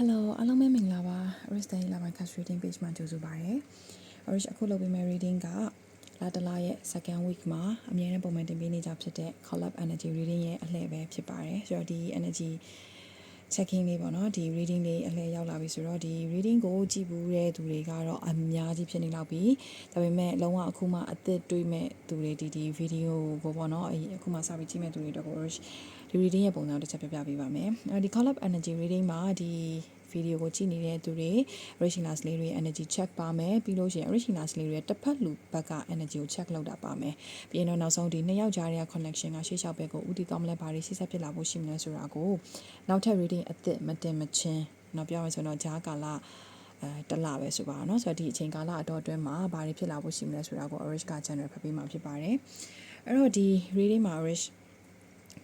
Hello အားလုံးပဲမင်္ဂလာပါ Aris Day လာပိုင်း Cast Reading Page မှာကြိုဆိုပါရစေ။ Aris အခုလုပ်ပေးမယ့် reading ကလာတလာရဲ့ second week မှာအမြဲတမ်းပုံမှန်တင်ပေးနေကြဖြစ်တဲ့ Collab Energy Reading ရဲ့အလှည့်ပဲဖြစ်ပါတယ်။ဆိုတော့ဒီ energy checking လေးပေါ့နော်ဒီ reading လေးအလှည့်ရောက်လာပြီဆိုတော့ဒီ reading ကိုကြည့်ဘူးတဲ့သူတွေကတော့အများကြီးဖြစ်နေလောက်ပြီဒါပေမဲ့လုံးဝအခုမှအသစ်တွေးမဲ့သူတွေဒီဒီ video ကိုပေါ့နော်အခုမှစပြီးကြည့်မဲ့သူတွေတော့ကိုဒီ reading ရဲ့ပုံစံတစ်ချက်ပြပြပေးပါမယ်အဲဒီ collab energy reading မှာဒီဗီဒီယိုကိုကြည့်နေတဲ့သူတွေ originals လေးတွေ energy check ပါမယ်ပြီးလို့ရှိရင် originals လေးတွေတစ်ဖက်လူဘက်က energy ကို check လုပ်တာပါမယ်ပြီးရင်တော့နောက်ဆုံးဒီနှစ်ယောက်ကြားရဲ့ connection ကရှေ့လျှောက်ဘက်ကိုဥတည်သွားမလဲဘာတွေဆက်ဆက်ဖြစ်လာဖို့ရှိမလဲဆိုတာကိုနောက်ထပ် reading အသစ်မတင်မချင်းနောက်ပြောရမယ်ဆိုတော့ဂျားကာလအဲတလပဲဆိုပါတော့เนาะဆိုတော့ဒီအချိန်ကာလအတော်အတွင်းမှာဘာတွေဖြစ်လာဖို့ရှိမလဲဆိုတာကို Orish က channel ဖတ်ပေးမှာဖြစ်ပါတယ်အဲ့တော့ဒီ reading မှာ Orish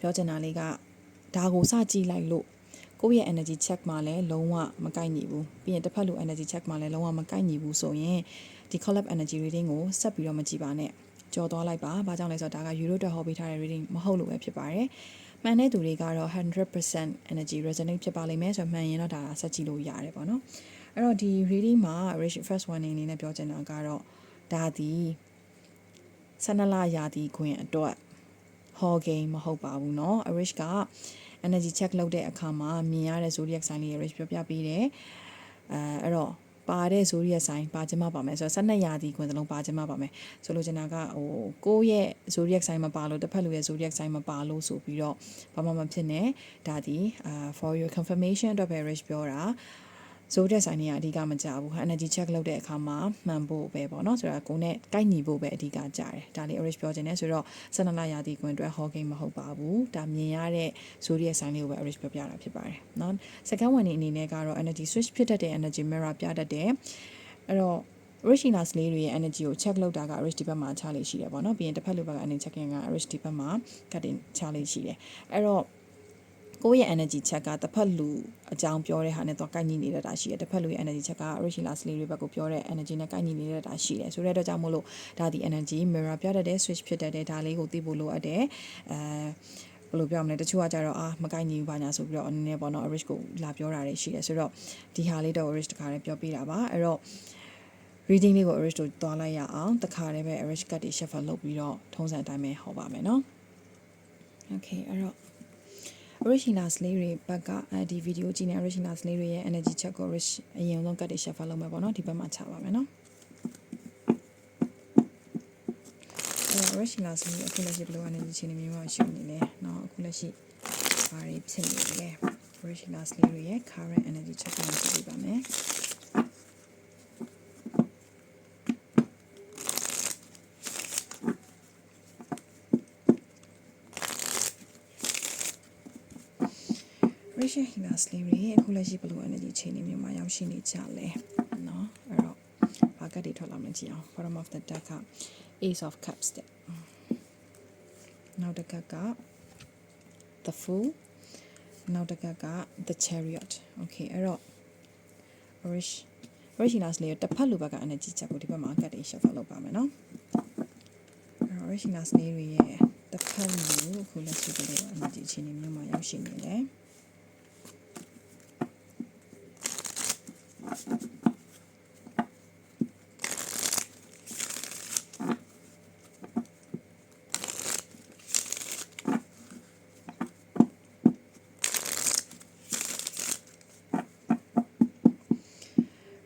ပြောချင်တာလေးကဒါကိုစကြည့်လိုက်လို့ ကိုယ့်ရဲ့ energy check မှာလည်းလုံးဝမကိုက်ညီဘူးပြီးရင်တစ်ဖက်လူ energy check မှာလည်းလုံးဝမကိုက်ညီဘူးဆိုရင်ဒီ collab energy reading ကိုဆက်ပြီးတော့မကြည့်ပါနဲ့ကြော်သွားလိုက်ပါဘာကြောင့်လဲဆိုတော့ဒါက euro အတွက်ဟောပေးထားတဲ့ reading မဟုတ်လို့ပဲဖြစ်ပါတယ်မှန်တဲ့သူတွေကတော့100% energy resonate ဖြစ်ပါလိမ့်မယ်ဆိုတော့မှန်ရင်တော့ဒါဆက်ကြည့်လို့ရတယ်ပေါ့နော်အဲ့တော့ဒီ reading မှာ first one အနေနဲ့ပြောချင်တာကတော့ဒါဒီဆန္ဒလာရာဒီခွင်အတွက် hall game မဟုတ်ပါဘူးเนาะ Arish က energy check လုပ်တဲ့အခါမှာမြင်ရတဲ့ zodiac sign လေး Arish ပြောပြပေးတယ်အဲအဲ့တော့ပါတဲ့ zodiac sign ပါခြင်းမပါမယ်ဆိုတော့12ရာသီခွင်စလုံးပါခြင်းမပါမယ်ဆိုလိုချင်တာကဟိုကိုယ့်ရဲ့ zodiac sign မပါလို့တစ်ဖက်လူရဲ့ zodiac sign မပါလို့ဆိုပြီးတော့ဘာမှမဖြစ်နဲ့ဒါဒီအာ for your confirmation အတွက်ပဲ Arish ပြောတာ ဇိုးတဲ့ဆိုင်တွေကအဓိကမကြဘူး energy check လုပ်တဲ့အခါမှာမှန်ဖို့ပဲပေါ့နော်ဆိုတော့ကိုယ်နဲ့ကိုက်ညီဖို့ပဲအဓိကကြတယ်ဒါလေး Arish ပြောခြင်းနဲ့ဆိုတော့ဆန္ဒလာရာသီကွင်အတွက် hall game မဟုတ်ပါဘူးဒါမြင်ရတဲ့ဇိုးရဲ့ဆိုင်လေးကိုပဲ Arish ပြောပြတာဖြစ်ပါတယ်နော် second one အနေနဲ့ကတော့ energy switch ဖြစ်တတ်တဲ့ energy mirror ပြတတ်တယ်အဲ့တော့ Rishinas လေးတွေရဲ့ energy ကို check လုပ်တာက Rish ဒီဘက်မှာချလေးရှိတယ်ပေါ့နော်ပြီးရင်တစ်ဖက်လူဘက်က energy checking က Rish ဒီဘက်မှာ cutting ချလေးရှိတယ်အဲ့တော့ ကိုယ့်ရဲ့ energy check ကတစ်ဖက်လူအကြောင်းပြောတဲ့ဟာနဲ့တော့ကိုက်ညီနေတဲ့တာရှိတယ်တစ်ဖက်လူရဲ့ energy check က original slave တွေဘက်ကိုပြောတဲ့ energy နဲ့ကိုက်ညီနေတဲ့တာရှိတယ်ဆိုတဲ့အတွက်ကြောင့်မို့လို့ဒါဒီ energy mirror ပြတတ်တဲ့ switch ဖြစ်တတ်တဲ့ဒါလေးကိုသိဖို့လိုအပ်တယ်အဲဘယ်လိုပြောမလဲတချို့ကကြတော့အာမကိုက်ညီဘူးပါညာဆိုပြီးတော့အနေနဲ့ပေါ့နော် Arish ကိုလာပြောတာတွေရှိတယ်ဆိုတော့ဒီဟာလေးတော့ Arish တခါလေးပြောပြတာပါအဲ့တော့ reading လေးကို Arish တို့တွားလိုက်ရအောင်တခါလေးပဲ Arish ကတ်တွေ shuffle လုပ်ပြီးတော့ထုံးစံအတိုင်းပဲဟောပါမယ်နော် Okay အဲ့တော့ originals လေးတွေဘက်ကအဲဒီဗီဒီယိုကြည့်နေ originals လေးတွေရဲ့ energy check ကိုအရင်ဆုံး cut တွေ shuffle လုပ်မယ်ပေါ့နော်ဒီဘက်မှာချပါမယ်နော်အဲ originals လေးအခုလက်ရှိဘယ်လို energy ချင်းနေမျိုးမရှိနေလဲနော်အခုလက်ရှိဘာတွေဖြစ်နေလဲ originals လေးတွေရဲ့ current energy check ကိုကြည့်ပါမယ် Rachel Hinas လေးတွေအခုလက်ရှိဘယ်လို energy ချိန်နေမျိုးမှာရောက်ရှိနေကြလဲเนาะအဲ့တော့ဘာကတ်တွေထွက်လာမှကြည့်အောင် bottom of the deck က ace of cups တဲ့နောက်တစ်ကက the fool နောက်တစ်ကက the chariot okay အဲ့တော့ Rich Rich Hinas လေးတစ်ဖက်လူဘက်က energy ချက်ကိုဒီဘက်မှာကတ်တွေ shuffle လုပ်ပါမယ်เนาะအဲ့တော့ Rich Hinas လေးတွေရဲ့တစ်ဖက်လူအခုလက်ရှိဘယ်လို energy ချိန်နေမျိုးမှာရောက်ရှိနေလဲ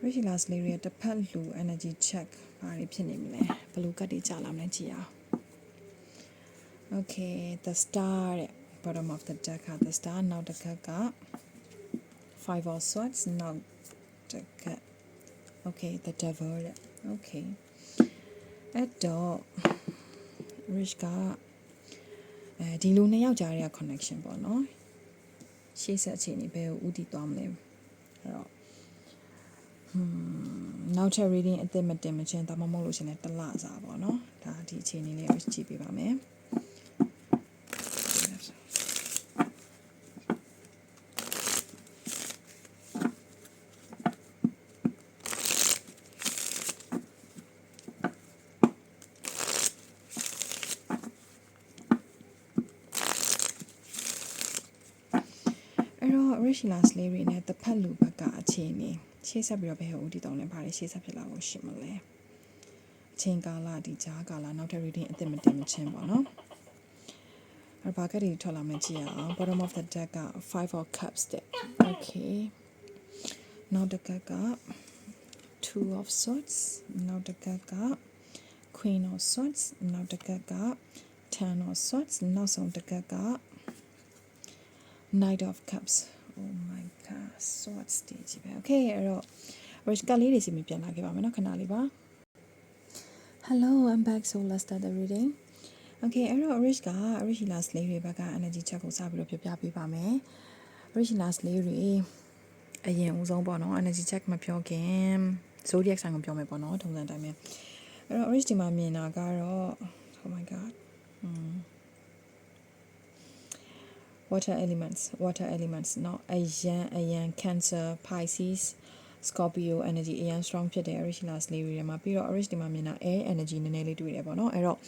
ရရှိလာစလေးရဲ့တစ်ဖက်လူ energy check ဘာတွေဖြစ်နေမလဲဘယ်လိုကတ်တွေကြာလာမလဲကြည့်အောင် okay the star တဲ့ bottom of the deck က the star နောက်တစ်ခါက five of swords နောက်တစ်ခါ okay the devil တဲ့ okay အဲ့တော့ rich ကအဲဒီလူနှစ်ယောက်ကြားရဲ့ connection ပေါ့နော်ရှေ့ဆက်အခြေအနေဘယ်ကိုဥတည်သွားမလဲအဲ့တော့ နောက်ထပ် reading အသစ်မတင်မချင်းဒါမှမဟုတ်လို့ရှင်လည်းတစ်လစာပေါ့နော်ဒါဒီအခြေအနေလေးကိုကြည့်ပေးပါမယ်အဲ့တော့ rich original လေးတွေနဲ့တစ်ဖက်လူဘက်ကအခြေအနေ ရှေ့ဆက်ပြီးတော့ဘယ်ဟိုဒီတောင်းလဲပါတယ်ရှေ့ဆက်ဖြစ်လာဖို့ရှိမလဲအချိန်ကာလဒီကြားကာလနောက်ထပ် reading အသစ်မတင်မချင်းပေါ့နော်အဲ့ဘာကလေးထွက်လာမှကြည့်ရအောင် bottom of the deck က5 of cups တဲ့ okay နောက်တစ်ကက်က two of swords နောက်တစ်ကက်က queen of swords နောက်တစ်ကက်က ten of swords နောက်ဆုံးတစ်ကက်က Knight of Cups oh my god swords တည်ကြည့်ပဲ okay အဲ့တော့ rich ကလေးတွေစီမပြန်လာခဲ့ပါမယ်နော်ခဏလေးပါ hello i'm back so let's start the reading okay အဲ့တော့ rich က original လေးတွေဘက်က energy check ကိုစပြီးတော့ပြပြပေးပါမယ် original လေးတွေအရင်ဦးဆုံးပေါ့နော် energy check မပြောခင် zodiac sign ကိုပြောမယ်ပေါ့နော်ထုံစံတိုင်းပဲအဲ့တော့ rich ဒီမှာမြင်တာကတော့ oh my god อืม water elements water elements เนาะအယံအယံ cancer pisces scorpio energy အယံ strong ဖြစ်တဲ့ original လေးတွေထဲမှာပြီးတော့ orange ဒီမှာမြင်တာ air energy နည်းနည်းလေးတွေ့တယ်ပေါ့နော်အဲ့တော့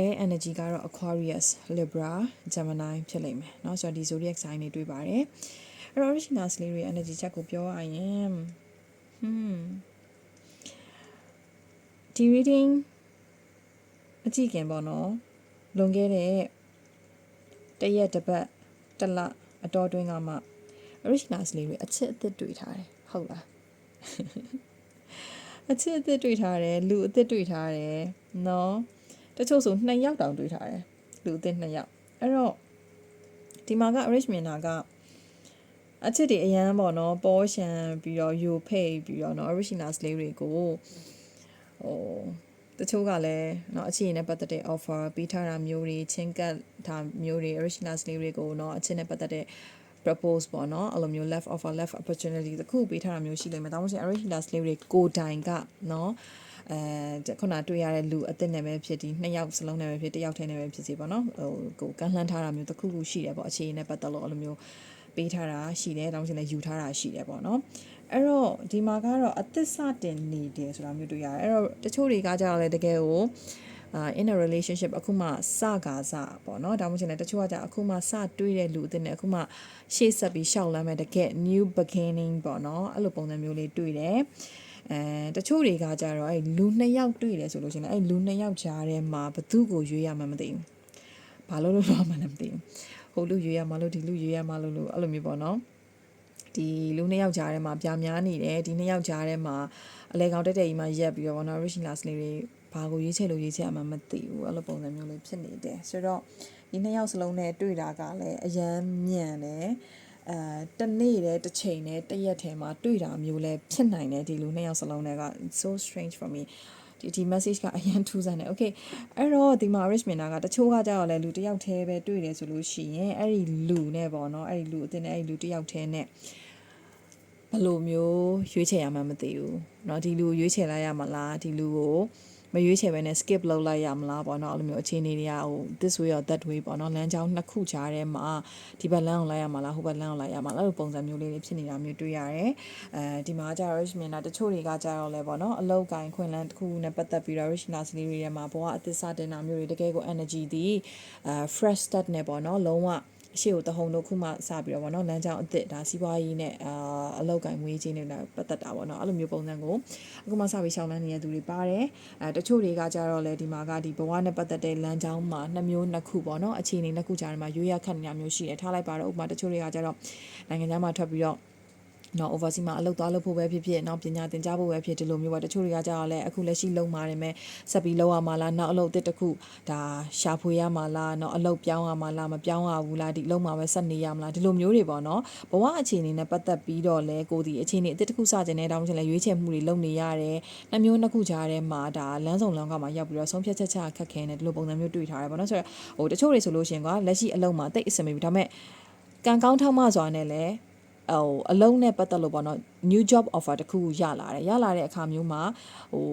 air energy ကတော့ aquarius libra gemini ဖြစ်လိမ့်မယ်เนาะဆိုတော့ဒီ zodiac sign တွေတွေ့ပါတယ်အဲ့တော့ original လေးတွေ energy ချက်ကိုပြောရရင် hmm ဒီ reading အကြည့်ခင်ပေါ့နော်လွန်ခဲ့တဲ့ တရက်တစ်ပတ် တစ်လအတော်တွင်းကမှ originals လေးတွေအချစ်အသစ်တွေ့ထားတယ်ဟုတ်လားအချစ်အသစ်တွေ့ထားတယ်လူအသစ်တွေ့ထားတယ်နော်တချို့ဆိုနှစ်ယောက်တောင်တွေ့ထားတယ်လူအသစ်နှစ်ယောက်အဲ့တော့ဒီမှာက orange မြင်တာကအချစ်တွေအရန်ပေါ့နော်ပေါ်ရှန်ပြီးတော့ယူဖိတ်ပြီးတော့နော် originals လေးတွေကိုဟို တချို့ကလည်းเนาะအချင်းနဲ့ပတ်သက်တဲ့ offer ပေးထားတာမျိုးတွေချင်းကပ်ထားမျိုးတွေ original လေးတွေကိုเนาะအချင်းနဲ့ပတ်သက်တဲ့ propose ပေါ့เนาะအဲ့လိုမျိုး left offer left opportunity တခုပေးထားတာမျိုးရှိလိမ့်မယ်။ဒါမှမဟုတ် original လေးတွေကိုတိုင်ကเนาะအဲခုနတွေ့ရတဲ့လူအသက်နဲ့ပဲဖြစ်ဒီနှစ်ယောက်စလုံးနဲ့ပဲဖြစ်တစ်ယောက်ထဲနဲ့ပဲဖြစ်စီပေါ့နော်ဟိုကိုကန့်လှမ်းထားတာမျိုးတခုခုရှိတယ်ပေါ့အခြေအနေနဲ့ပတ်သက်လို့အဲ့လိုမျိုးပေးထားတာရှိတယ်ဒါမှမဟုတ်လည်းယူထားတာရှိတယ်ပေါ့နော် အဲ့တော့ဒီမှာကတော့အသစ်စတင်နေတယ်ဆိုတာမျိုးတွေ့ရတယ်အဲ့တော့တချို့တွေကကြတော့လေတကယ်ကိုအာ in a relationship အခုမှစကားစပေါ့နော်ဒါမှမဟုတ်လည်းတချို့ကကြအခုမှစတွေးတဲ့လူအသစ်နဲ့အခုမှရှေ့ဆက်ပြီးရှောက်လမ်းမဲ့တကယ် new beginning ပေါ့နော်အဲ့လိုပုံစံမျိုးလေးတွေ့တယ်အဲတချို့တွေကကြတော့အဲလူနှစ်ယောက်တွေ့တယ်ဆိုလို့ရှိရင်အဲလူနှစ်ယောက်ကြားထဲမှာဘသူ့ကိုရွေးရမှမသိဘူးဘာလို့လို့တော့မှလည်းမသိဘူးဟိုလူရွေးရမှလို့ဒီလူရွေးရမှလို့လို့အဲ့လိုမျိုးပေါ့နော် ဒီလူနှစ်ယောက်ကြားထဲမှာပြာများနေတယ်ဒီနှစ်ယောက်ကြားထဲမှာအလဲကောင်တက်တက်ကြီးမှရက်ပြီးတော့ဘောနော် original လေးတွေဘာကိုရွေးချယ်လို့ရွေးချယ်မှမသိဘူးအဲ့လိုပုံစံမျိုးလေးဖြစ်နေတယ်ဆိုတော့ဒီနှစ်ယောက်စလုံးနဲ့တွေ့တာကလည်းအရန်မြန်တယ်အဲတနေ့တည်းတစ်ချိန်တည်းတရက်ထဲမှာတွေ့တာမျိုးလဲဖြစ်နိုင်တယ်ဒီလူနှစ်ယောက်စလုံးတွေက so strange for me ဒီဒီ message ကအရင်ထူးဆန်းတယ် okay အဲ့တော့ဒီမှာ rich မြင်တာကတချို့ကကြောက်လဲလူတစ်ယောက်တည်းပဲတွေ့တယ်ဆိုလို့ရှိရင်အဲ့ဒီလူနဲ့ပေါ့နော်အဲ့ဒီလူအတင်နဲ့အဲ့ဒီလူတစ်ယောက်တည်းနဲ့ ဘယ်လိုမျိုးရွေးချယ်ရမှမသိဘူးเนาะဒီလူရွေးချယ်လိုက်ရမလားဒီလူကိုမရွေးချယ်ဘဲနဲ့ skip လုပ်လိုက်ရမလားပေါ့နော်အဲ့လိုမျိုးအခြေအနေတွေကဟို this way or that way ပေါ့နော်လမ်းကြောင်းနှစ်ခုကြားထဲမှာဒီဘက်လမ်းအောင်လိုက်ရမလားဟိုဘက်လမ်းအောင်လိုက်ရမလားအဲ့လိုပုံစံမျိုးလေးတွေဖြစ်နေတာမျိုးတွေ့ရတယ်အဲဒီမှာကျတော့ rich မြင်တာတချို့တွေကကြတော့လဲပေါ့နော်အလောက်ကိုင်းခွင်လန်းတစ်ခုနဲ့ပတ်သက်ပြီးတော့ rich nurse လေးတွေထဲမှာဘဝအသစ်စတင်တာမျိုးတွေတကယ်ကို energy ဒီအဲ fresh start နဲ့ပေါ့နော်လုံးဝ အရှိကိုတဟုန်တို့ခုမှစပြီးတော့ဗောနော်လမ်းကြောင်းအစ်စ်ဒါစီးပွားရေးနဲ့အာအလောက်ကင်ငွေချင်းတွေနဲ့ပတ်သက်တာဗောနော်အဲ့လိုမျိုးပုံစံကိုအခုမှစပြီးရှောင်းလန်းနေတဲ့သူတွေပါတယ်အဲတချို့တွေကကြတော့လေဒီမှာကဒီဘဝနဲ့ပတ်သက်တဲ့လမ်းကြောင်းမှာနှစ်မျိုးနှစ်ခုဗောနော်အခြေအနေနှစ်ခုကြားထဲမှာရွေးရခတ်နေတာမျိုးရှိတယ်ထားလိုက်ပါတော့ဥပမာတချို့တွေကကြတော့နိုင်ငံခြားမှာထွက်ပြီးတော့ နော် overseas မှာအလုပ်သွားလုပ်ဖို့ပဲဖြစ်ဖြစ်နော်ပညာသင်ကြားဖို့ပဲဖြစ်ဒီလိုမျိုးပါတချို့တွေကကြာတော့လဲအခုလက်ရှိလုံပါတယ်မဲ့ဆက်ပြီးလုံရမှာလားနောက်အလုပ်တစ်တစ်ခုဒါရှာဖွေရမှာလားနော်အလုပ်ပြောင်းရမှာလားမပြောင်းရဘူးလားဒီလုံမှာပဲဆက်နေရမလားဒီလိုမျိုးတွေပေါ့နော်ဘဝအခြေအနေနဲ့ပတ်သက်ပြီးတော့လဲကိုဒီအခြေအနေအတစ်တစ်ခုစတင်နေတောင်းချင်လဲရွေးချယ်မှုတွေလုပ်နေရတယ်နှမျိုးနှစ်ခုကြားထဲမှာဒါလမ်းဆောင်လမ်းကမှာရောက်ပြီးတော့ဆုံးဖြတ်ချက်ချခက်ခဲနေဒီလိုပုံစံမျိုးတွေ့ထားတယ်ပေါ့နော်ဆိုတော့ဟိုတချို့တွေဆိုလို့ရှိရင်ကွာလက်ရှိအလုပ်မှာတိတ်အဆင်မပြေဘူးဒါပေမဲ့ကံကောင်းထောက်မစွာနဲ့လည်း ဟိုအလုံးနဲ့ပတ်သက်လို့ပေါ့နော် new job offer တခုရလာတယ်ရလာတဲ့အခါမျိုးမှာဟို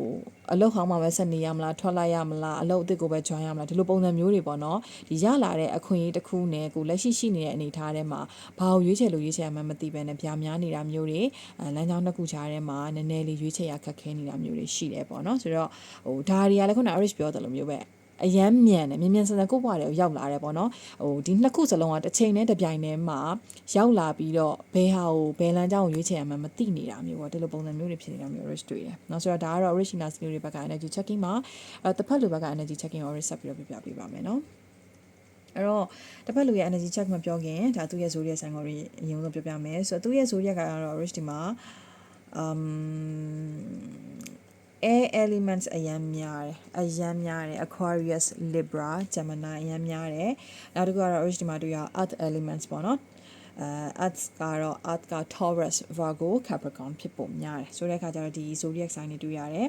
အလုပ်ဟောင်းမှာပဲဆက်နေရမလားထွက်လိုက်ရမလားအလုပ်အသစ်ကိုပဲ join ရမလားဒီလိုပုံစံမျိုးတွေပေါ့နော်ဒီရလာတဲ့အခွင့်အရေးတစ်ခုနဲ့ကိုလက်ရှိရှိနေတဲ့အနေအထားထဲမှာဘာကိုရွေးချယ်လို့ရွေးချယ်ရမှမသိဘဲနဲ့ဗျာများနေတာမျိုးတွေအဲလမ်းကြောင်းတစ်ခုချားထဲမှာနည်းနည်းလေးရွေးချယ်ရခက်ခဲနေတာမျိုးတွေရှိတယ်ပေါ့နော်ဆိုတော့ဟိုဒါတွေကလည်းခုန Irish ပြောတယ်လို့မျိုးပဲ အယမ်းမြန်တယ်မြန်မြန်ဆန်ဆန်ကိုယ့်ဘဝတွေကိုရောက်လာတယ်ပေါ့နော်ဟိုဒီနှစ်ခုစလုံးကတစ်ချိန်နဲ့တစ်ပြိုင်တည်းမှာရောက်လာပြီးတော့ဘယ်ဟာကိုဘယ်လမ်းကြောင်းကိုရွေးချယ်ရမှမသိနေတာမျိုးပေါ့ဒီလိုပုံစံမျိုးတွေဖြစ်နေတာမျိုး risk တွေ့တယ်နော်ဆိုတော့ဒါကတော့ original skill တွေဘက်က energy checking မှာအဲတစ်ဖက်လူဘက်က energy checking ကို reset ပြီးတော့ပြပြပေးပါမယ်နော်အဲ့တော့တစ်ဖက်လူရဲ့ energy check မပြောခင်ဒါသူ့ရဲ့ zodiac sign ကိုအရင်ဆုံးပြောပြမယ်ဆိုတော့သူ့ရဲ့ zodiac ကတော့ rich ဒီမှာ um air elements အရန်များတယ်အရန်များတယ် Aquarius Libra Gemini အရန်များတယ်နောက်တစ်ခုကတော့ original မှာတွေ့ရ earth elements ပေါ့နော်အဲ earth ကတော့ earth က Taurus Virgo Capricorn ဖြစ်ပုံများတယ်ဆိုတဲ့အခါကျတော့ဒီ zodiac sign တွေတွေ့ရတယ်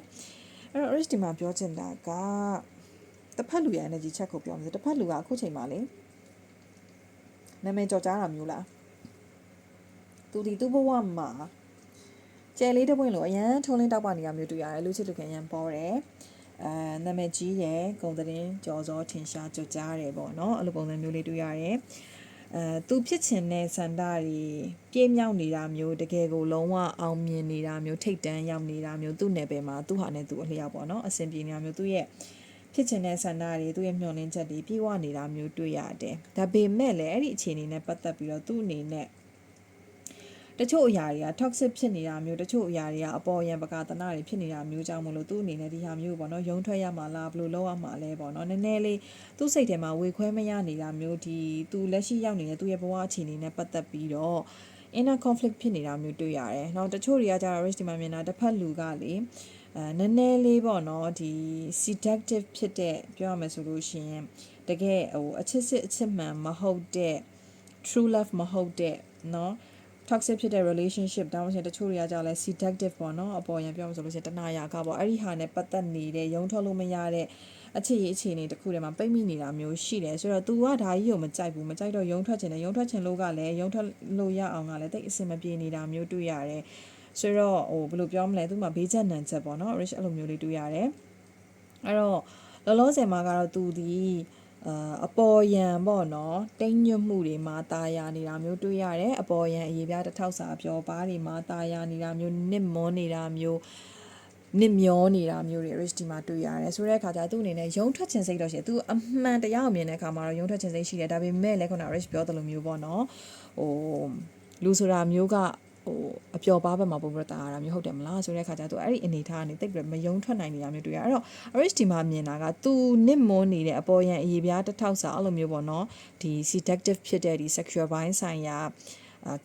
အဲ့တော့ original မှာပြောချင်တာကတစ်ဖက်လူရဲ့ energy check ကိုပြောမယ်တစ်ဖက်လူကအခုချိန်မှာလေနာမည်ကြော်ကြားတာမျိုးလားသူဒီသူ့ဘဝမှာ ကျယ်လေးတစ်ပွင့်လို့အရန်ထုံးလင်းတောက်ပနေတာမျိုးတွေ့ရတယ်လူချစ်လူခင်အရန်ပေါ်တယ်အဲနာမည်ကြီးတယ်ဂုံသတင်းကြော်စောထင်ရှားကြော်ကြားတယ်ပေါ့နော်အဲ့လိုပုံစံမျိုးလေးတွေ့ရတယ်အဲသူဖြစ်ချင်တဲ့စန္ဒတွေပြည့်မြောက်နေတာမျိုးတကယ်ကိုလုံးဝအောင်မြင်နေတာမျိုးထိတ်တန်းရောက်နေတာမျိုးသူ့နယ်ပယ်မှာသူ့ဟာနဲ့သူ့အလျောက်ပေါ့နော်အဆင်ပြေနေတာမျိုးသူ့ရဲ့ဖြစ်ချင်တဲ့ဆန္ဒတွေသူ့ရဲ့မျှော်လင့်ချက်တွေပြေဝနေတာမျိုးတွေ့ရတယ်ဒါပေမဲ့လည်းအဲ့ဒီအခြေအနေနဲ့ပတ်သက်ပြီးတော့သူ့အနေနဲ့ တချို့အရာတွေက toxic ဖြစ်နေတာမျိုးတချို့အရာတွေကအပေါ်ယံပကာသနာတွေဖြစ်နေတာမျိုးကြောင့်မလို့သူ့အနေနဲ့ဒီဟာမျိုးပေါ့နော်ရုံထွက်ရမှာလားဘယ်လိုလုပ်ရမှာလဲပေါ့နော်နည်းနည်းလေးသူ့စိတ်ထဲမှာဝေခွဲမရနေတာမျိုးဒီသူလက်ရှိရောက်နေတဲ့သူ့ရဲ့ဘဝအခြေအနေနဲ့ပတ်သက်ပြီးတော့ inner conflict ဖြစ်နေတာမျိုးတွေ့ရတယ်။နောက်တချို့တွေကကြတော့ risk ဒီမှာမြင်တာတစ်ဖက်လူကလေအဲနည်းနည်းလေးပေါ့နော်ဒီ seductive ဖြစ်တဲ့ပြောရမယ်ဆိုလို့ရှိရင်တကယ်ဟိုအချစ်စစ်အချစ်မှန်မဟုတ်တဲ့ true love မဟုတ်တဲ့နော် toxic ဖြစ်တဲ့ relationship တောင်းလို့ရှိရင်တချို့တွေကကြာလဲ seductive ပေါ့နော်အပေါ်ရန်ပြောမှဆိုလို့ရှိရင်တနာရာကပေါ့အဲ့ဒီဟာနဲ့ပတ်သက်နေတဲ့ရုံထွက်လို့မရတဲ့အခြေရေးအခြေအနေတစ်ခုထဲမှာပိတ်မိနေတာမျိုးရှိတယ်ဆိုတော့ तू ကဒါကြီးကိုမကြိုက်ဘူးမကြိုက်တော့ရုံထွက်ချင်တယ်ရုံထွက်ချင်လို့ကလည်းရုံထွက်လို့ရအောင်ကလည်းတိတ်အဆင်မပြေနေတာမျိုးတွေ့ရတယ်ဆိုတော့ဟိုဘယ်လိုပြောမလဲသူမှဘေးချက်နံချက်ပေါ့နော် rich အဲ့လိုမျိုးလေးတွေ့ရတယ်အဲ့တော့လောလောဆယ်မှာကတော့ तू ဒီ အာအပေါ်ယံပေါ့နော်တိမ်ညွတ်မှုတွေမှာตาရနေတာမျိုးတွေ့ရတယ်အပေါ်ယံအရေးပြားတစ်ထောက်စာပြောပါးတွေမှာตาရနေတာမျိုးနစ်မွန်းနေတာမျိုးနစ်မျောနေတာမျိုးတွေ rich ဒီမှာတွေ့ရတယ်ဆိုတဲ့အခါကျသူ့အနေနဲ့ရုံထွက်ခြင်းစိတ်တော့ရှိတယ်သူအမှန်တရားကိုမြင်တဲ့အခါမှာတော့ရုံထွက်ခြင်းစိတ်ရှိတယ်ဒါပေမဲ့လည်းခုန rich ပြောသလိုမျိုးပေါ့နော်ဟိုလူဆိုတာမျိုးက ဟိုအပျော်ပါးဘက်မှာပို့ပြီးတော့တာရတာမျိုးဟုတ်တယ်မလားဆိုတဲ့အခါကျတော့အဲ့ဒီအနေထားကနေတိတ်ပြီးမယုံထွက်နိုင်နေတာမျိုးတွေ့ရအဲ့တော့ Arish ဒီမှာမြင်တာကသူနစ်မွန်းနေတဲ့အပေါ်ရန်အရေးပြားတစ်ထောက်စာအဲ့လိုမျိုးပေါ့နော်ဒီ seductive ဖြစ်တဲ့ဒီ sexual ဘိုင်းဆိုင်ရာ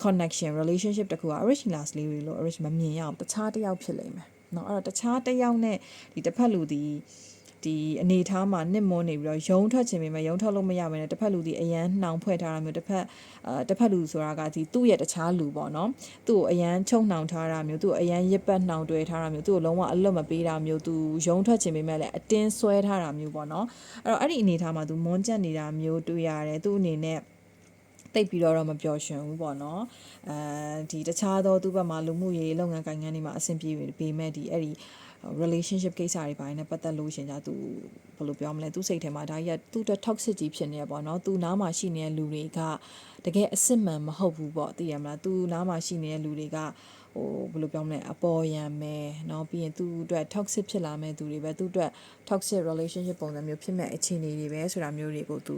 connection relationship တခုက Arish Last လေးလို့ Arish မမြင်ရအောင်တခြားတစ်ယောက်ဖြစ်လိမ့်မယ်နော်အဲ့တော့တခြားတစ်ယောက်နဲ့ဒီတစ်ဖက်လူဒီ ဒီအနေထားမှာနစ်မွန်းနေပြီးတော့ယုံထွက်ခြင်းပေမဲ့ယုံထွက်လို့မရဘဲနဲ့တစ်ဖက်လူဒီအရန်နှောင်ဖွဲ့ထားတာမျိုးတစ်ဖက်အာတစ်ဖက်လူဆိုတာကဒီသူ့ရဲ့တခြားလူပေါ့နော်သူ့ကိုအရန်ချုံနှောင်ထားတာမျိုးသူ့ကိုအရန်ရစ်ပတ်နှောင်တွဲထားတာမျိုးသူ့ကိုလုံးဝအလွတ်မပေးတာမျိုးသူယုံထွက်ခြင်းပေမဲ့လည်းအတင်းဆွဲထားတာမျိုးပေါ့နော်အဲ့တော့အဲ့ဒီအနေထားမှာသူမွန်းကျက်နေတာမျိုးတွေ့ရတယ်သူ့အနေနဲ့တိတ်ပြီးတော့မပျော်ရွှင်ဘူးပေါ့နော်အဲဒီတခြားသောသူ့ဘက်မှာလူမှုရေးလုပ်ငန်းကိုင်ငန်းတွေမှာအဆင်ပြေပေမဲ့ဒီအဲ့ဒီ relationship ကိစ္စတွေပိုင်းနဲ့ပတ်သက်လို့ရှင်ကြသူဘယ်လိုပြောမလဲသူစိတ်ထဲမှာဒါကြီးကသူ့အတွက် toxic ကြီးဖြစ်နေရပေါ့နော်သူနားမှာရှိနေတဲ့လူတွေကတကယ်အစ်စ်မှန်မဟုတ်ဘူးပေါ့သိရမလားသူနားမှာရှိနေတဲ့လူတွေကဟိုဘယ်လိုပြောမလဲအပေါ်ယံမယ်เนาะပြီးရင်သူ့အတွက် toxic ဖြစ်လာမဲ့သူတွေပဲသူ့အတွက် toxic relationship ပုံစံမျိုးဖြစ်မဲ့အခြေအနေတွေပဲဆိုတာမျိုးတွေကိုသူ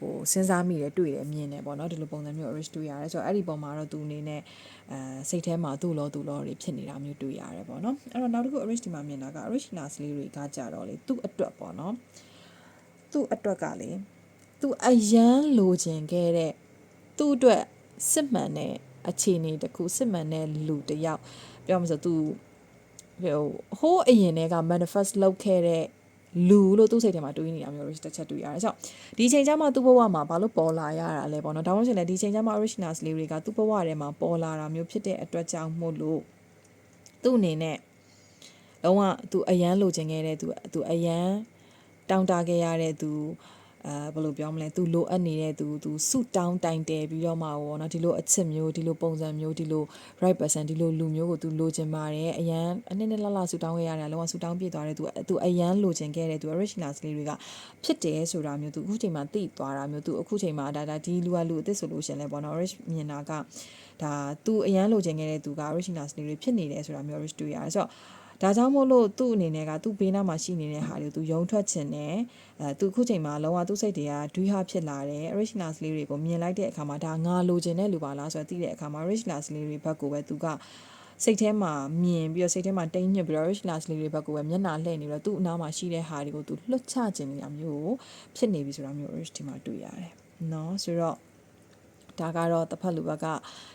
ဟိုစဉ်းစားမိတယ်တွေ့တယ်မြင်တယ်ပေါ့နော်ဒီလိုပုံစံမျိုး rich တွေ့ရတယ်ဆိုတော့အဲ့ဒီပုံမှာတော့သူအနေနဲ့အဲစိတ်ထဲမှာသူ့လောသူ့လောတွေဖြစ်နေတာမျိုးတွေ့ရတယ်ပေါ့နော်အဲ့တော့နောက်တစ်ခု rich ဒီမှာမြင်တာက rich nurse လေးတွေကကြတော့လေသူ့အတွက်ပေါ့နော်သူ့အတွက်ကလေသူအယမ်းလိုချင်ခဲ့တဲ့သူ့အတွက်စစ်မှန်တဲ့အခြေအနေတစ်ခုစစ်မှန်တဲ့လူတစ်ယောက်ပြောမှဆိုသူဟိုဟိုးအရင်တည်းက manifest လုပ်ခဲ့တဲ့ လူလို့သူ့စိတ်ထဲမှာတွေးနေတာမျိုးတစ်ချက်တွေ့ရတယ်။ဆိုတော့ဒီချိန်ကျမှသူ့ဘဝမှာဘာလို့ပေါ်လာရတာလဲပေါ့နော်။ဒါမှမဟုတ်ရင်လည်းဒီချိန်ကျမှ originals လေးတွေကသူ့ဘဝထဲမှာပေါ်လာတာမျိုးဖြစ်တဲ့အတွက်ကြောင့်မို့လို့သူ့အနေနဲ့လုံးဝသူအယမ်းလိုချင်ခဲ့တဲ့သူသူအယမ်းတောင်းတခဲ့ရတဲ့သူ အဲဘယ်လိုပြောမလဲသူလိုအပ်နေတဲ့သူသူစုတောင်းတိုင်တယ်ပြီးတော့မှပေါ့နော်ဒီလိုအချစ်မျိုးဒီလိုပုံစံမျိုးဒီလို right person ဒီလိုလူမျိုးကိုသူလိုချင်ပါတယ်အရန်အနည်းနဲ့လှလှစုတောင်းခဲ့ရတယ်လုံးဝစုတောင်းပြည့်သွားတယ်သူသူအရန်လိုချင်ခဲ့တယ်သူ original လေးတွေကဖြစ်တယ်ဆိုတာမျိုးသူအခုချိန်မှာသိသွားတာမျိုးသူအခုချိန်မှာဒါဒါဒီလူကလူအစ်စ်ဆိုလို့ရှင်လဲပေါ့နော် rich မြင်တာက ဒါသူအရန်လိုချင်ခဲ့တဲ့သူက original လေးတွေဖြစ်နေတယ်ဆိုတာမျိုး rich တွေ့ရတယ်ဆိုတော့ ဒါကြောင့်မို့လို့သူ့အနေနဲ့ကသူ့ဘေးနားမှာရှိနေတဲ့ဟာတွေကိုသူယုံထွက်ချင်တယ်အဲသူအခုချိန်မှာလုံးဝသူ့စိတ်တွေကဒွိဟဖြစ်လာတယ် original လေးတွေကိုမြင်လိုက်တဲ့အခါမှာဒါငါလိုချင်တဲ့လူပါလားဆိုတော့သိတဲ့အခါမှာ original လေးတွေဘက်ကိုပဲသူကစိတ်ထဲမှာမြင်ပြီးတော့စိတ်ထဲမှာတိမ့်ညစ်ပြီးတော့ original လေးတွေဘက်ကိုပဲမျက်နှာလှည့်နေပြီးတော့သူ့အနားမှာရှိတဲ့ဟာတွေကိုသူလွတ်ချခြင်းနေတာမျိုးကိုဖြစ်နေပြီဆိုတာမျိုး original ဒီမှာတွေ့ရတယ်เนาะဆိုတော့ ဒါကတော့တစ်ဖက်လူဘက်က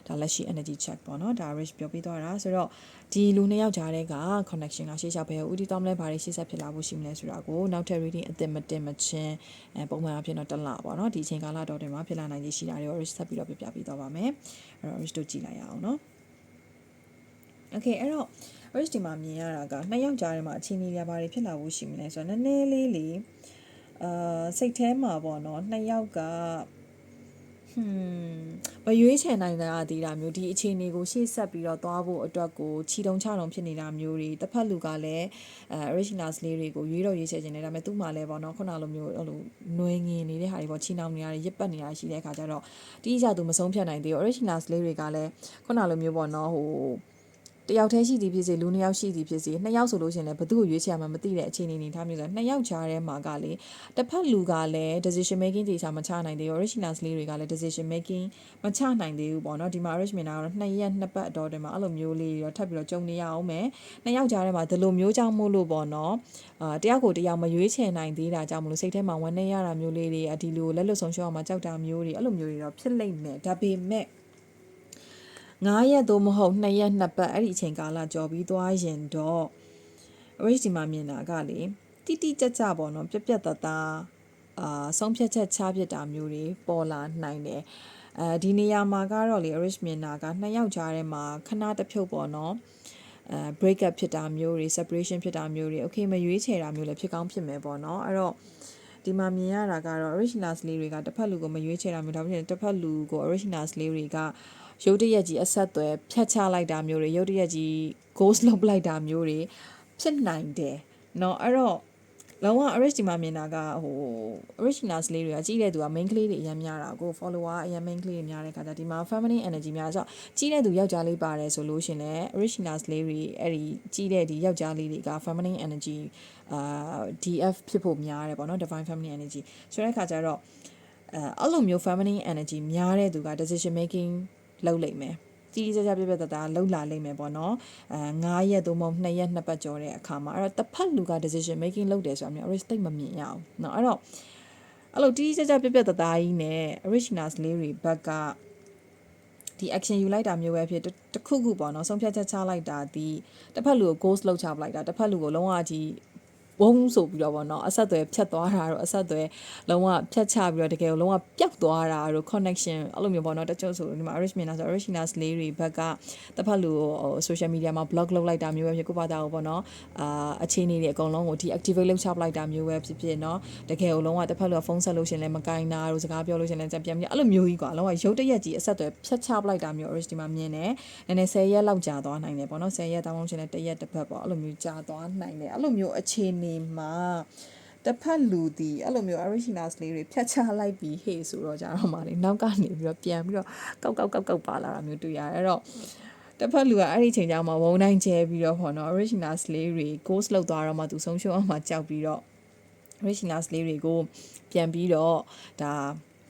ဒါလက်ရှိ energy check ပေါ့နော်ဒါ rich ပြောပြသွားတာဆိုတော့ဒီလူနှစ်ယောက်ကြားတဲ့က connection ကရှေ့လျှောက်ပဲဦးတည်သွားမလဲဘာတွေရှေ့ဆက်ဖြစ်လာဖို့ရှိမလဲဆိုတာကိုနောက်ထပ် reading အသစ်မတင်မချင်းအဲပုံမှန်အဖြစ်တော့တစ်လပေါ့နော်ဒီအချိန်ကာလတော်တင်မှာဖြစ်လာနိုင်ခြေရှိတာတွေ rich ဆက်ပြီးတော့ပြပြပေးသွားပါမယ်အဲ့တော့ rich တို့ကြည့်လိုက်ရအောင်နော် okay အဲ့တော့ rich ဒီမှာမြင်ရတာကနှစ်ယောက်ကြားထဲမှာအချင်းကြီးများဘာတွေဖြစ်လာဖို့ရှိမလဲဆိုတော့နည်းနည်းလေးလေးအာစိတ်ထဲမှာပေါ့နော်နှစ်ယောက်က ဟွန်းမရွေးချယ်နိုင်တာဒီတာမျိုးဒီအခြေအနေကိုရှေ့ဆက်ပြီးတော့သွားဖို့အတွက်ကိုခြီတုံချတုံဖြစ်နေတာမျိုးတွေတစ်ဖက်လူကလည်းအဲ originals လေးတွေကိုရွေးတော့ရွေးချယ်ခြင်းနဲ့ဒါပေမဲ့သူ့မှာလည်းပေါ့နော်ခုနလိုမျိုးဟိုလိုနှွေငင်နေတဲ့ဟာတွေပေါ့ချီနှောင်နေတာတွေရစ်ပတ်နေတာရှိတဲ့အခါကျတော့တိကျသူမဆုံးဖြတ်နိုင်သေးဘူး originals လေးတွေကလည်းခုနလိုမျိုးပေါ့နော်ဟို တယောက်တည်းရှိသည်ဖြစ်စေလူနှစ်ယောက်ရှိသည်ဖြစ်စေနှစ်ယောက်ဆိုလို့ရှိရင်လည်းဘသူ့ကိုရွေးချယ်မှမသိတဲ့အခြေအနေနေထားမျိုးဆိုနှစ်ယောက်ချားထဲမှာကလေတစ်ဖက်လူကလည်း decision making တေချာမချနိုင်သေးဘူး originals လေးတွေကလည်း decision making မချနိုင်သေးဘူးပေါ့နော်ဒီမှာ rich မြင်တာကတော့နှစ်ရက်နှစ်ပတ်အတော်တည်းမှာအဲ့လိုမျိုးလေးတော့ထပ်ပြီးတော့ကြုံနေရအောင်မယ်နှစ်ယောက်ချားထဲမှာဒီလိုမျိုးကြောင့်မို့လို့ပေါ့နော်အာတယောက်ကိုတယောက်မရွေးချယ်နိုင်သေးတာကြောင့်မလို့စိတ်ထဲမှာဝမ်းနေရတာမျိုးလေးတွေအဒီလိုလက်လွတ်ဆုံးရှုံးအောင်မကြောက်တာမျိုးတွေအဲ့လိုမျိုးတွေတော့ဖြစ်လိမ့်မယ်ဒါပေမဲ့ 9ရက်သို့မဟုတ်2ရက်2ပတ်အဲ့ဒီအချိန်ကာလကြော်ပြီးသွားရင်တော့ rich ဒီမှာမြင်တာကလေတိတိကျကျပေါ့နော်ပြက်ပြက်သားသားအာဆုံးဖြတ်ချက်ချပြစ်တာမျိုးတွေပေါ်လာနိုင်တယ်အဲဒီနေရာမှာကတော့လေ rich မြင်တာကနှစ်ယောက်ကြားထဲမှာခဏတစ်ဖြုတ်ပေါ့နော်အဲ break up ဖြစ်တာမျိုးတွေ separation ဖြစ်တာမျိုးတွေ okay မရွေးချယ်တာမျိုးလည်းဖြစ်ကောင်းဖြစ်မယ်ပေါ့နော်အဲ့တော့ဒီမှာမြင်ရတာကတော့ originals လေးတွေကတစ်ဖက်လူကိုမရွေးချယ်တာမျိုးဒါပေမဲ့တစ်ဖက်လူကို originals လေးတွေက ရုပ်တရက်ကြီးအဆက်အသွယ်ဖြတ်ချလိုက်တာမျိုးတွေရုပ်တရက်ကြီး ghost လုပ်လိုက်တာမျိုးတွေဖြစ်နိုင်တယ်เนาะအဲ့တော့လုံးဝ original ဒီမှာမြင်တာကဟို originals လေးတွေကကြီးတဲ့သူက main ကလေးတွေအများများတာကို follower အရင် main ကလေးတွေများတဲ့ခါကျဒီမှာ feminine energy များဆိုတော့ကြီးတဲ့သူယောက်ျားလေးပါတယ်ဆိုလို့ရှင်လည်း originals လေးတွေအဲ့ဒီကြီးတဲ့ဒီယောက်ျားလေးတွေက feminine energy အာ DF ဖြစ်ဖို့များတယ်ပေါ့နော် divine feminine energy ဆိုတဲ့ခါကျတော့အဲအဲ့လိုမျိုး feminine energy များတဲ့သူက decision making လုပ်လိမ့်မယ်ကြီးကြီးကျယ်ကျယ်ပြပြတသားလှုပ်လာလိမ့်မယ်ပေါ့နော်အဲ9ရက်သို့မဟုတ်2ရက်2ပတ်ကျော်တဲ့အခါမှာအဲ့တော့တစ်ဖက်လူက decision making လုပ်တယ်ဆိုတာမျိုး risk တိတ်မမြင်ရအောင်เนาะအဲ့တော့အဲ့လိုကြီးကြီးကျယ်ကျယ်ပြပြတသားကြီးနဲ့ originals လေးတွေဘက်ကဒီ action ယူလိုက်တာမျိုးပဲဖြစ်တခုခုပေါ့နော်ဆုံးဖြတ်ချက်ချလိုက်တာဒီတစ်ဖက်လူကို ghost လောက်ချပလိုက်တာတစ်ဖက်လူကိုလုံးဝကြီး ဝုန်းဆိုပြီးတော့ဗောနော်အဆက်အသွယ်ဖြတ်သွားတာတော့အဆက်အသွယ်လုံးဝဖြတ်ချပြီးတော့တကယ်လုံးဝပျောက်သွားတာတော့ connection အဲ့လိုမျိုးဗောနော်တချို့ဆိုဒီမှာ rich မြင်တာဆို originals လေးတွေဘက်ကတစ်ဖက်လူကို social media မှာ blog လုပ်လိုက်တာမျိုးပဲဖြစ်ကိုပါတာကိုဗောနော်အာအခြေအနေတွေအကုန်လုံးကို deactivate လုပ်ချပလိုက်တာမျိုးပဲဖြစ်ဖြစ်နော်တကယ်ကိုလုံးဝတစ်ဖက်လူကဖုန်းဆက်လို့ရှင်လည်းမကင်တာတို့စကားပြောလို့ရှင်လည်းကြံပြန်ပြီးအဲ့လိုမျိုးကြီးကွာလုံးဝရုပ်တရက်ကြီးအဆက်အသွယ်ဖြတ်ချပလိုက်တာမျိုး rich ဒီမှာမြင်တယ်နည်းနည်း10ရက်လောက်ကြာသွားနိုင်တယ်ဗောနော်10ရက်တောင်းလို့ရှင်လည်းတရက်တစ်ပတ်ပေါ့အဲ့လိုမျိုးကြာသွားနိုင်တယ်အဲ့လိုမျိုးအခြေအနေမှာတစ်ဖက်လူဒီအဲ့လိုမျိုး originals လေးတွေဖြတ်ချလိုက်ပြီးဟေ့ဆိုတော့ကြတော့မှလေနောက်ကနေပြီးတော့ပြန်ပြီးတော့ကောက်ကောက်ကောက်ကောက်ပါလာတာမျိုးတွေ့ရတယ်အဲ့တော့တစ်ဖက်လူကအဲ့ဒီချိန်ကျမှဝုံတိုင်းကျဲပြီးတော့ဟောနော် originals လေးတွေ course လောက်သွားတော့မှသူဆုံးရှုံးအောင်မှကြောက်ပြီးတော့ originals လေးတွေကိုပြန်ပြီးတော့ဒါ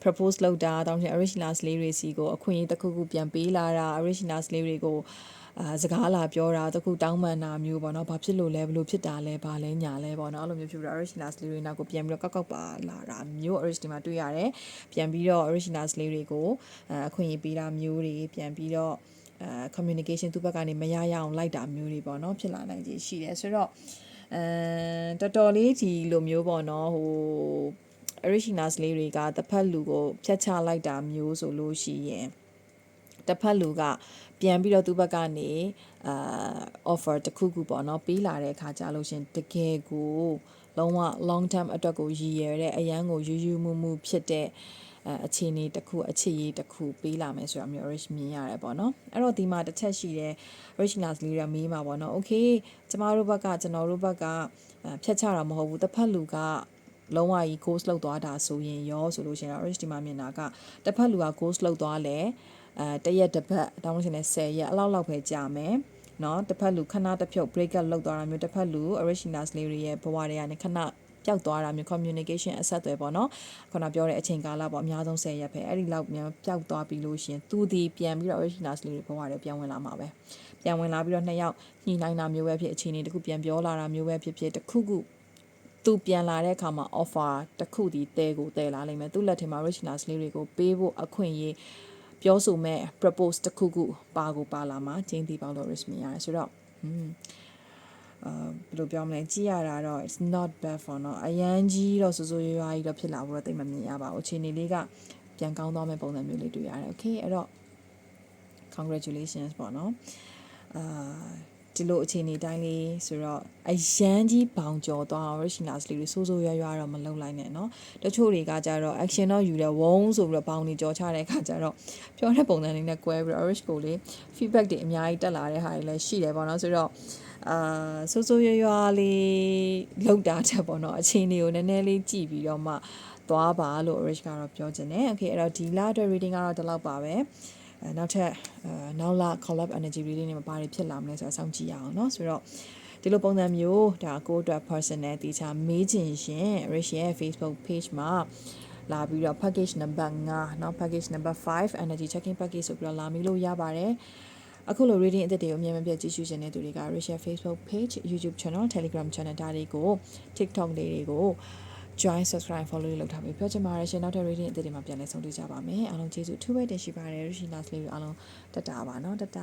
propose လုပ်တာတောင်းချင် originals လေးတွေစီကိုအခွင့်အရေးတစ်ခုခုပြန်ပေးလာတာ originals လေးတွေကို အာစကားလာပြောတာတခုတောင်းပန်တာမျိုးပေါ့နော်ဘာဖြစ်လို့လဲဘလို့ဖြစ်တာလဲဘာလဲညာလဲပေါ့နော်အဲ့လိုမျိုးဖြစ်ပြီးတော့ originals လေးတွေနောက်ကိုပြန်ပြီးတော့ကောက်ကောက်ပါလာတာမျိုး original မှာတွေ့ရတယ်ပြန်ပြီးတော့ originals လေးတွေကိုအခွင့်အရေးပေးတာမျိုးတွေပြန်ပြီးတော့အဲ communication သူ့ဘက်ကနေမရရအောင်လိုက်တာမျိုးတွေပေါ့နော်ဖြစ်လာနိုင်ခြေရှိတယ်ဆိုတော့အဲတော်တော်လေးဒီလိုမျိုးပေါ့နော်ဟို originals လေးတွေကတစ်ဖက်လူကိုဖြတ်ချလိုက်တာမျိုးဆိုလို့ရှိရင်တစ်ဖက်လူက ပြန်ပြီးတော့သူ့ဘက်ကနေအာ offer တစ်ခုခုပေါ့နော်ပေးလာတဲ့အခါကြာလို့ရှင်တကယ်ကိုလုံးဝ long term အတွက်ကိုရည်ရယ်တဲ့အရန်ကိုယူယူမှုမှုဖြစ်တဲ့အဲအခြေအနေတစ်ခုအခြေရေးတစ်ခုပေးလာမယ်ဆိုတာမျိုး rich မြင်ရတယ်ပေါ့နော်အဲ့တော့ဒီမှာတစ်ချက်ရှိတယ် richness လေးရမေးမှာပေါ့နော် okay ကျမတို့ဘက်ကကျွန်တော်တို့ဘက်ကဖြတ်ချတာမဟုတ်ဘူးတစ်ဖက်လူကလုံးဝကြီး course လောက်သွားတာဆိုရင်ရောဆိုလို့ရှိရင် rich ဒီမှာမြင်တာကတစ်ဖက်လူက course လောက်သွားလဲ အဲတရက်တစ်ပတ်တောင်းလို့ရှိရင်10ရက်အလောက်လောက်ပဲကြာမယ်နော်တစ်ဖက်လူခဏတစ်ဖြုတ် break up လောက်သွားတာမျိုးတစ်ဖက်လူ originals လေးတွေရဲ့ဘဝတွေကနေခဏပျောက်သွားတာမျိုး communication အဆက်အသွယ်ပေါ့နော်ခုနပြောတဲ့အချိန်ကာလပေါ့အများဆုံး10ရက်ပဲအဲ့ဒီလောက်မြန်ပျောက်သွားပြီလို့ရှင်သူဒီပြန်ပြီးတော့ originals လေးတွေဘဝတွေပြန်ဝင်လာမှာပဲပြန်ဝင်လာပြီးတော့နှစ်ယောက်ညှိနှိုင်းတာမျိုးပဲဖြစ်အချိန်တွေတခုပြန်ပြောလာတာမျိုးပဲဖြစ်ဖြစ်တခုခုသူပြန်လာတဲ့အခါမှာ offer တခုဒီတဲကိုတဲလာလိမ့်မယ်သူ့လက်ထဲမှာ richness လေးတွေကိုပေးဖို့အခွင့်အရေး ပြောဆိုမဲ့ propose တစ်ခုခုပါကိုပါလာမှာချင်းတီပေါင်းလို့ risk မြင်ရတယ်ဆိုတော့อืม အာဘယ်လိုပြောမလဲကြည့်ရတာတော့ it's not bad for เนาะအရန်ကြီးတော့စိုးစိုးရွားရွားကြီးတော့ဖြစ်လာဖို့တော့တိတ်မမြင်ရပါဘူးအခြေအနေလေးကပြန်ကောင်းသွားမဲ့ပုံစံမျိုးလေးတွေ့ရတယ် okay အဲ့တော့ congratulations ပေါ့เนาะအာ ဒီလိုအခြေအနေတိုင်းလေးဆိုတော့အရန်ကြီးဘောင်ကျော်သွားအောင် originals လေးတွေစိုးစိုးရွားရွားတော့မလုပ်လိုက်နဲ့เนาะတချို့တွေကကြတော့ action တော့ယူတယ်ဝုန်းဆိုပြီးတော့ဘောင်တွေကြော်ချတဲ့အခါကျတော့ပြောတဲ့ပုံစံလေးနဲ့ကွဲပြီးတော့ orange ကိုလေး feedback တွေအများကြီးတက်လာတဲ့ဟာတွေလည်းရှိတယ်ပေါ့เนาะဆိုတော့ အာဆိုးဆိုးရွားရွားလေးလောက်တာချက်ပေါ့နော်အချင်းလေးကိုနည်းနည်းလေးကြည့်ပြီးတော့မှသွားပါလို့ Rich ကတော့ပြောချင်တယ်။ Okay အဲ့တော့ဒီလအတွက် reading ကတော့ဒီလောက်ပါပဲ။အဲ နောက်ထပ်အဲနောက်လ collab energy reading တွေမှာဘာတွေဖြစ်လာမလဲဆိုတာစောင့်ကြည့်ရအောင်เนาะဆိုတော့ဒီလိုပုံစံမျိုးဒါကိုယ့်အတွက် personal တီချာမေးချင်ရှင် Rich ရဲ့ Facebook page မှာလာပြီးတော့ package number 5เนาะ package number 5 energy checking package ဆိုပြီးတော့လာမိလို့ရပါတယ်။အခုလို reading အသစ်တွေကိုအမြဲမပြတ်ကြည့်ရှုနေတဲ့သူတွေက Rachel Facebook page YouTube channel Telegram channel ဒါတွေကို TikTok လေးတွေကို join subscribe follow လေးလုပ်ထားပြီးပြောချင်ပါတယ်ရှင်နောက်ထပ် reading အသစ်တွေမှာပြန်လည်ဆုံတွေ့ကြပါမယ်အားလုံးကျေးဇူးအထူးပဲတင်ရှိပါတယ်ရရှိနာစလေးအားလုံးတတပါနော်တတ